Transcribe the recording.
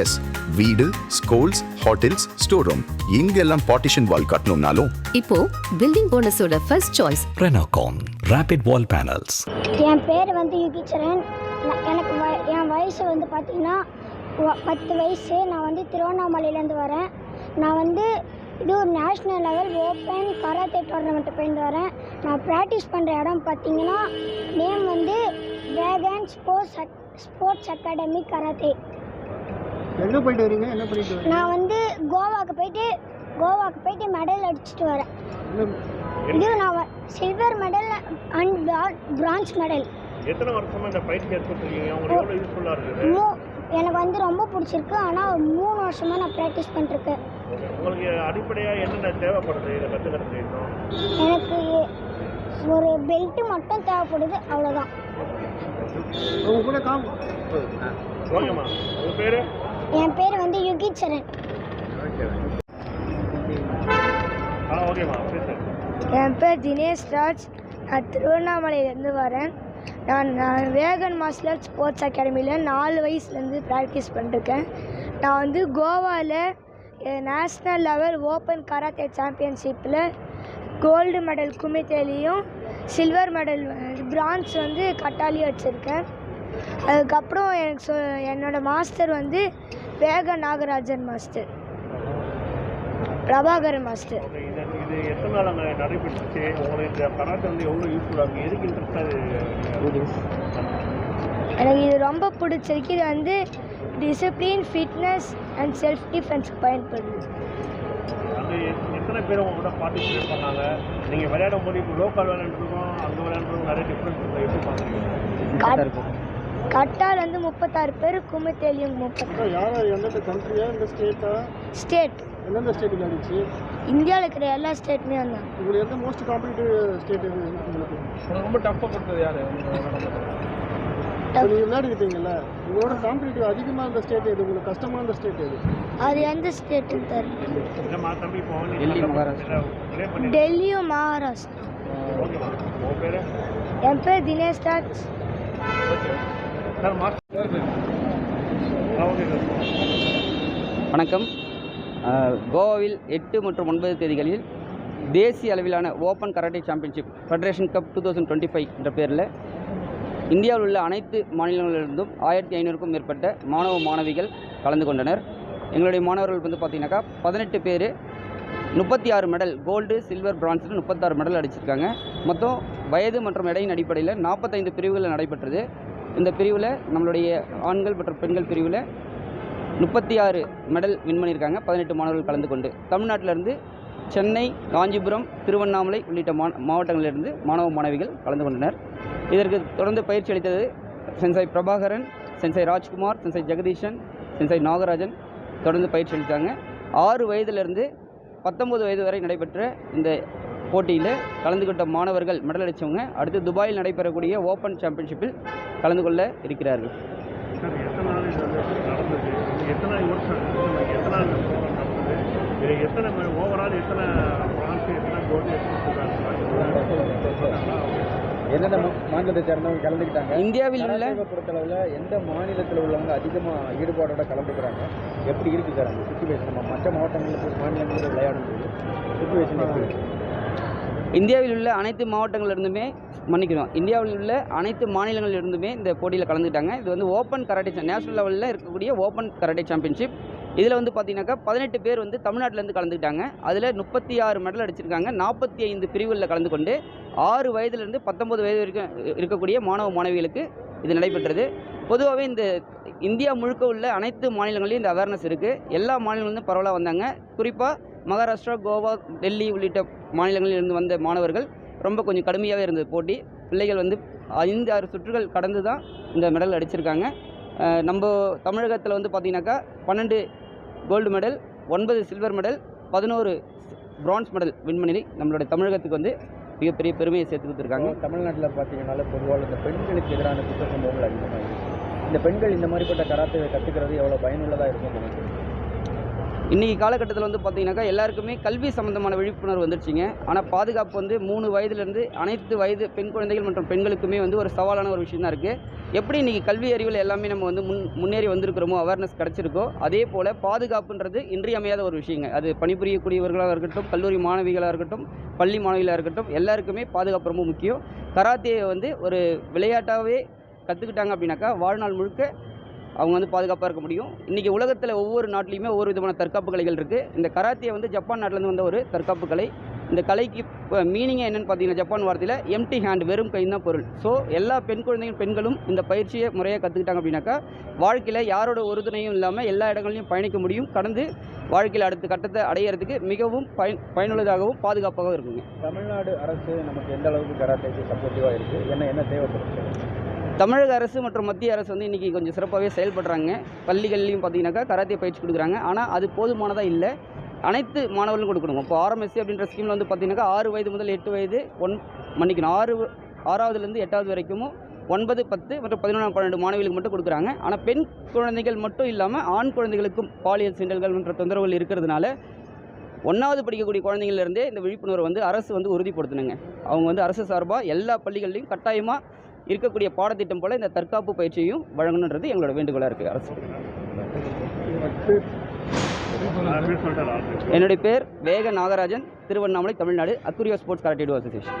S வீடு schools hotels store room இங்கெல்லாம் partition wall கட்டணும்னாலும். இப்போ building போனஸோட first choice Renocon Rapid Wall Panels. என் பேர் வந்து யுகிச்சரன் எனக்கு என் வயசு வந்து பார்த்தீங்கன்னா பத்து வயசு. நான் வந்து திருவண்ணாமலையிலேருந்து வரேன். நான் வந்து இது ஒரு national level open karate tournament போயிட்டு வரேன். நான் ப்ராக்டிஸ் பண்ணுற இடம் பார்த்தீங்கன்னா நேம் வந்து வேகன் ஸ்போர்ட்ஸ் அக் ஸ்போர்ட்ஸ் அகாடமி கராத்தே எங்கே போயிட்டு வரீங்க? என்ன பண்ணிட்டு வரீங்க? நான் வந்து கோவாக்கு போயிட்டு கோவாக்கு போயிட்டு மெடல் அடிச்சிட்டு வரேன். இது நான் silver medal and bronze medal எத்தனை வருஷமா இந்த பயிற்சி எடுத்துருக்கீங்க உங்களுக்கு எவ்வளோ யூஸ்ஃபுல்லாக இருக்குது? எனக்கு வந்து ரொம்ப பிடிச்சிருக்கு. ஆனால் மூணு வருஷமாக நான் ப்ராக்டிஸ் பண்ணிருக்கேன் உங்களுக்கு அடிப்படையாக என்னென்ன தேவைப்படுது? இதை கற்றுக்கிறது எனக்கு ஒரு பெல்ட்டு மட்டும் தேவைப்படுது. அவ்வளோதான் உங்க கூட காம் ஓகேம்மா. உங்கள் பேர்? பேசுங்க என் பேர் தினேஷ் ராஜ். நான் திருவண்ணாமலையிலேருந்து வரேன். நான் நான் வேகன் மார்ஷல் ஸ்போர்ட்ஸ் அகாடமியில் நாலு வயசுலேருந்து ப்ராக்டிஸ் பண்ணிருக்கேன். நான் வந்து கோவாவில் நேஷ்னல் லெவல் ஓப்பன் கராத்தே சாம்பியன்ஷிப்பில் கோல்டு மெடல் குமித்தேலையும் சில்வர் மெடல் பிரான்ஸ் வந்து கட்டாலியும் வச்சுருக்கேன். அதுக்கப்புறம் எனக்கு சொ என்னோடய மாஸ்டர் வந்து வேக நாகராஜன் மாஸ்டர். பிரபாகரன் மாஸ்டர். இது இது எத்தனை நாள் அங்கே நடைபெற்றுச்சு? உங்களுக்கு இந்த கராட்டே வந்து எவ்வளோ யூஸ்ஃபுல்லாக இருக்குது எதுக்கு இன்ட்ரெஸ்டாக எனக்கு இது ரொம்ப பிடிச்சிருக்கு. இது வந்து டிசிப்ளின் ஃபிட்னஸ் அண்ட் செல்ஃப் டிஃபென்ஸ்க்கு பயன்படுது. அங்கே எத்தனை பேர் உங்க கூட பார்ட்டிசிபேட் பண்ணாங்க? நீங்கள் விளையாடும் போது இப்போ லோக்கல் விளையாண்டுருக்கோம் அங்கே விளையாண்டுருக்கோம் நிறைய டிஃப்ரென்ஸ் எப்படி பார்க்குறீங்க? கட்டால் வந்து முப்பத்தாறு பேர் குமித்தேலியும் முப்பத்தாறு யார்? எந்தெந்த கண்ட்ரியா இந்த ஸ்டேட்டா ஸ்டேட் எந்தெந்த ஸ்டேட் விளையாடிச்சு இந்தியாவில் இருக்கிற எல்லா ஸ்டேட்டுமே வந்தாங்க உங்களுக்கு எந்த மோஸ்ட் காம்படிட்டிவ் ஸ்டேட் எது உங்களுக்கு ரொம்ப டஃப்பாக கொடுத்தது யார்? நீங்கள் விளையாடிக்கிட்டீங்கல்ல உங்களோட காம்படிட்டிவ் அதிகமாக இருந்த ஸ்டேட் எது? உங்களுக்கு கஷ்டமாக இருந்த ஸ்டேட் எது? அது எந்த ஸ்டேட்டுன்னு தெரியல. டெல்லியும் மகாராஷ்டிரா. என் பேர் தினேஷ் ராஜ். வணக்கம். கோவாவில் எட்டு மற்றும் ஒன்பது தேதிகளில் தேசிய அளவிலான open karate championship federation cup two thousand twenty five என்ற பேரில் இந்தியாவில் உள்ள அனைத்து மாநிலங்களிலிருந்தும் ஆயிரத்தி ஐநூறுக்கும் மேற்பட்ட மாணவ மாணவிகள் கலந்து கொண்டனர். எங்களுடைய மாணவர்கள் வந்து பார்த்திங்கனாக்கா பதினெட்டு பேர் முப்பத்தி ஆறு மெடல் கோல்டு சில்வர் பிரான்ஸில் முப்பத்தாறு மெடல் அடிச்சிருக்காங்க. மொத்தம் வயது மற்றும் எடையின் அடிப்படையில் நாற்பத்தைந்து பிரிவுகளில் நடைபெற்றது. இந்த பிரிவில் நம்மளுடைய ஆண்கள் மற்றும் பெண்கள் பிரிவில் முப்பத்தி ஆறு மெடல் வின் பண்ணியிருக்காங்க. பதினெட்டு மாணவர்கள் கலந்து கொண்டு. தமிழ்நாட்டிலிருந்து சென்னை காஞ்சிபுரம் திருவண்ணாமலை உள்ளிட்ட மா மாவட்டங்களிலிருந்து மாணவ மாணவிகள் கலந்து கொண்டனர். இதற்கு தொடர்ந்து பயிற்சி அளித்தது sensei Prabhakaran sensei Rajkumar sensei Jagadeesan sensei Nagarajan. தொடர்ந்து பயிற்சி அளித்தாங்க. ஆறு வயதிலிருந்து பத்தொம்பது வயது வரை நடைபெற்ற இந்த போட்டியில் கலந்து கொண்ட மாணவர்கள் மெடல் அடித்தவங்க அடுத்து துபாயில் நடைபெறக்கூடிய ஓப்பன் சாம்பியன்ஷிப்பில் கலந்து கொள்ள இருக்கிறார்கள். எந்தெந்த மாநிலத்தை சேர்ந்தவங்க கலந்துக்கிட்டாங்க? இந்தியாவில் உள்ள பொறுத்தளவில் எந்த மாநிலத்தில் உள்ளவங்க அதிகமாக ஈடுபாடோட கலந்துக்கிறாங்க? எப்படி இருக்கு சார் அந்த சுச்சுவேஷன் நம்ம மற்ற மாவட்டங்களுக்கு மாநிலங்களில் விளையாடும் போது சுச்சுவேஷன் எப்படி இந்தியாவில் உள்ள அனைத்து மாவட்டங்களிலிருந்துமே மன்னிக்கிறோம் இந்தியாவில் உள்ள அனைத்து மாநிலங்களிலிருந்துமே இந்த போட்டியில் கலந்துக்கிட்டாங்க. இது வந்து ஓப்பன் கராட்டே நேஷனல் லெவலில் இருக்கக்கூடிய ஓப்பன் கராட்டே சாம்பியன்ஷிப். இதில் வந்து பார்த்தீங்கன்னாக்கா பதினெட்டு பேர் வந்து தமிழ்நாட்டிலேருந்து கலந்துக்கிட்டாங்க. அதில் முப்பத்தி ஆறு மெடல் அடிச்சிருக்காங்க. நாற்பத்தி ஐந்து பிரிவுகளில் கலந்து கொண்டு ஆறு வயதுலேருந்து பத்தொம்பது வயது வரைக்கும் இருக்கக்கூடிய மாணவ மாணவிகளுக்கு இது நடைபெற்றது. பொதுவாகவே இந்த இந்தியா முழுக்க உள்ள அனைத்து மாநிலங்களையும் இந்த அவேர்னஸ் இருக்குது எல்லா மாநிலங்களிலும் பரவலாக வந்தாங்க. குறிப்பாக மகாராஷ்டிரா கோவா டெல்லி உள்ளிட்ட மாநிலங்களில் இருந்து வந்த மாணவர்கள் ரொம்ப கொஞ்சம் கடுமையாகவே இருந்தது போட்டி. பிள்ளைகள் வந்து ஐந்து ஆறு சுற்றுகள் கடந்து தான் இந்த மெடல் அடிச்சிருக்காங்க. நம்ம தமிழகத்தில் வந்து பார்த்திங்கனாக்கா பன்னெண்டு கோல்டு மெடல் ஒன்பது சில்வர் மெடல் பதினோரு பிரான்ஸ் மெடல் வின் பண்ணி நம்மளுடைய தமிழகத்துக்கு வந்து மிகப்பெரிய பெருமையை சேர்த்து கொடுத்துருக்காங்க. தமிழ்நாட்டில் பார்த்தீங்கன்னால பொதுவாக இந்த பெண்களுக்கு எதிரான குற்ற சம்பவங்கள் அதிகமாக இருக்குது இந்த பெண்கள் இந்த மாதிரிப்பட்ட கராத்தை கற்றுக்கிறது எவ்வளோ பயனுள்ளதாக இருக்கும் நினைக்கிறேன் இன்றைக்கி காலகட்டத்தில் வந்து பார்த்தீங்கன்னாக்கா எல்லாருக்குமே கல்வி சம்மந்தமான விழிப்புணர்வு வந்துருச்சுங்க. ஆனால் பாதுகாப்பு வந்து மூணு வயதுலேருந்து அனைத்து வயது பெண் குழந்தைகள் மற்றும் பெண்களுக்குமே வந்து ஒரு சவாலான ஒரு விஷயம் தான் இருக்குது எப்படி இன்றைக்கி கல்வி அறிவில் எல்லாமே நம்ம வந்து முன் முன்னேறி வந்திருக்கிறோமோ அவேர்னஸ் கிடச்சிருக்கோ அதே போல் பாதுகாப்புன்றது இன்றியமையாத ஒரு விஷயங்க. அது பணிபுரியக்கூடியவர்களாக இருக்கட்டும் கல்லூரி மாணவிகளாக இருக்கட்டும் பள்ளி மாணவிகளாக இருக்கட்டும் எல்லாருக்குமே பாதுகாப்பு ரொம்ப முக்கியம். கராத்தேயை வந்து ஒரு விளையாட்டாகவே கற்றுக்கிட்டாங்க அப்படின்னாக்கா வாழ்நாள் முழுக்க அவங்க வந்து பாதுகாப்பாக இருக்க முடியும். இன்றைக்கி உலகத்தில் ஒவ்வொரு நாட்டிலையுமே ஒவ்வொரு விதமான தற்காப்பு கலைகள் இருக்குது இந்த கராத்தே வந்து ஜப்பான் நாட்டிலேருந்து வந்த ஒரு தற்காப்பு கலை. இந்த கலைக்கு மீனிங்கே என்னென்னு பார்த்தீங்கன்னா ஜப்பான் வார்த்தையில் எம்டி ஹேண்ட் வெறும் கை தான் பொருள். ஸோ எல்லா பெண் குழந்தைகளும் பெண்களும் இந்த பயிற்சியை முறையாக கற்றுக்கிட்டாங்க அப்படின்னாக்கா வாழ்க்கையில் யாரோட உறுதுணையும் இல்லாமல் எல்லா இடங்களையும் பயணிக்க முடியும். கடந்து வாழ்க்கையில் அடுத்த கட்டத்தை அடையிறதுக்கு மிகவும் பயன் பயனுள்ளதாகவும் பாதுகாப்பாகவும் இருக்குங்க. தமிழ்நாடு அரசு நமக்கு எந்த அளவுக்கு கராத்தேக்கு சப்போர்ட்டிவாக இருக்குது என்ன என்ன தேவைப்படுது? தமிழக அரசு மற்றும் மத்திய அரசு வந்து இன்றைக்கி கொஞ்சம் சிறப்பாகவே செயல்படுறாங்க. பள்ளிகள்லையும் பார்த்தீங்கன்னாக்கா கராத்தே பயிற்சி கொடுக்குறாங்க. ஆனால் அது போதுமானதாக இல்லை. அனைத்து மாணவர்களும் கொடுக்கணும். இப்போ ஆர்எம்எஸ்சி அப்படின்ற ஸ்கீமில் வந்து பார்த்தீங்கன்னாக்கா ஆறு வயது முதல் எட்டு வயது ஒன் மன்னிக்கணும் ஆறு ஆறாவதுலேருந்து எட்டாவது வரைக்கும் ஒன்பது பத்து மற்றும் பதினொன்றாம் பன்னெண்டு மாணவிகளுக்கு மட்டும் கொடுக்குறாங்க. ஆனால் பெண் குழந்தைகள் மட்டும் இல்லாமல் ஆண் குழந்தைகளுக்கும் பாலியல் சீண்டல்கள் என்ற தொந்தரவுகள் இருக்கிறதுனால ஒன்றாவது படிக்கக்கூடிய குழந்தைங்கள்லேருந்தே இந்த விழிப்புணர்வு வந்து அரசு வந்து உறுதிப்படுத்தணுங்க. அவங்க வந்து அரசு சார்பாக எல்லா பள்ளிகள்லையும் கட்டாயமாக இருக்கக்கூடிய பாடத்திட்டம் போல் இந்த தற்காப்பு பயிற்சியையும் வழங்கணுன்றது எங்களோட வேண்டுகோளாக இருக்குது அரசு. என்னுடைய பேர் வேக நாகராஜன் திருவண்ணாமலை தமிழ்நாடு அக்குரியோ ஸ்போர்ட்ஸ் கராட்டே அசோசியேஷன்.